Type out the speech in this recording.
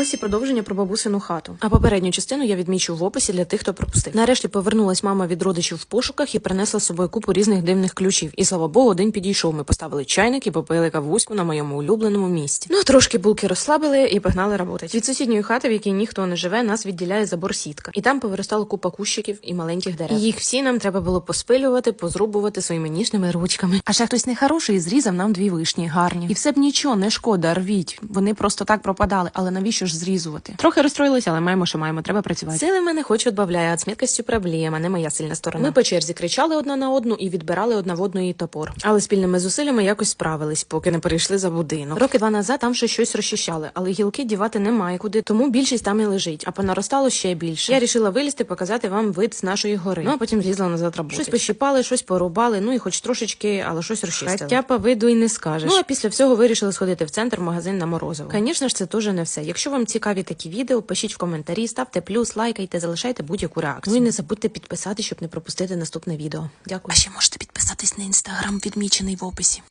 Ось і продовження про бабусину хату. А попередню частину я відмічу в описі для тих, хто пропустив. Нарешті повернулась мама від родичів в пошуках і принесла з собою купу різних дивних ключів. І слава Богу, один підійшов. Ми поставили чайник і попили кавуську на моєму улюбленому місці. Ну трошки булки розслабили і погнали работать. Від сусідньої хати, в якій ніхто не живе, нас відділяє забор сітка. І там повиростало купа кущиків і маленьких дерев. І їх всі нам треба було поспилювати, позрубувати своїми ніжними ручками. А ще хтось нехороший зрізав нам дві вишні гарні. І все б нічого, не шкода, рвіть. Вони просто так пропадали, але навіщо ж зрізувати? Трохи розстроїлися, але маємо, що маємо. Треба працювати. Сили мене хоч відбавляє, а з проблема, не моя сильна сторона. Ми по черзі кричали одна на одну і відбирали одна в одну її топор. Але спільними зусиллями якось справились, поки не перейшли за будинок. Роки два назад там ще щось розчищали, але гілки дівати немає куди, тому більшість там і лежить, а понаростало ще більше. Я рішила вилізти, показати вам вид з нашої гори. Ну а потім злізла назад роботи. Щось пощипали, щось порубали, ну і хоч трошечки, але щось розчистили. Хоча по виду і не скажеш. Ну а після всього вирішили сходити в центр магазин на морозиво. Звісно ж, це теж не все. Якщо вам цікаві такі відео, пишіть в коментарі, ставте плюс, лайкайте, залишайте будь-яку реакцію. Ну і не забудьте підписати, щоб не пропустити наступне відео. Дякую. А ще можете підписатись на інстаграм, відмічений в описі.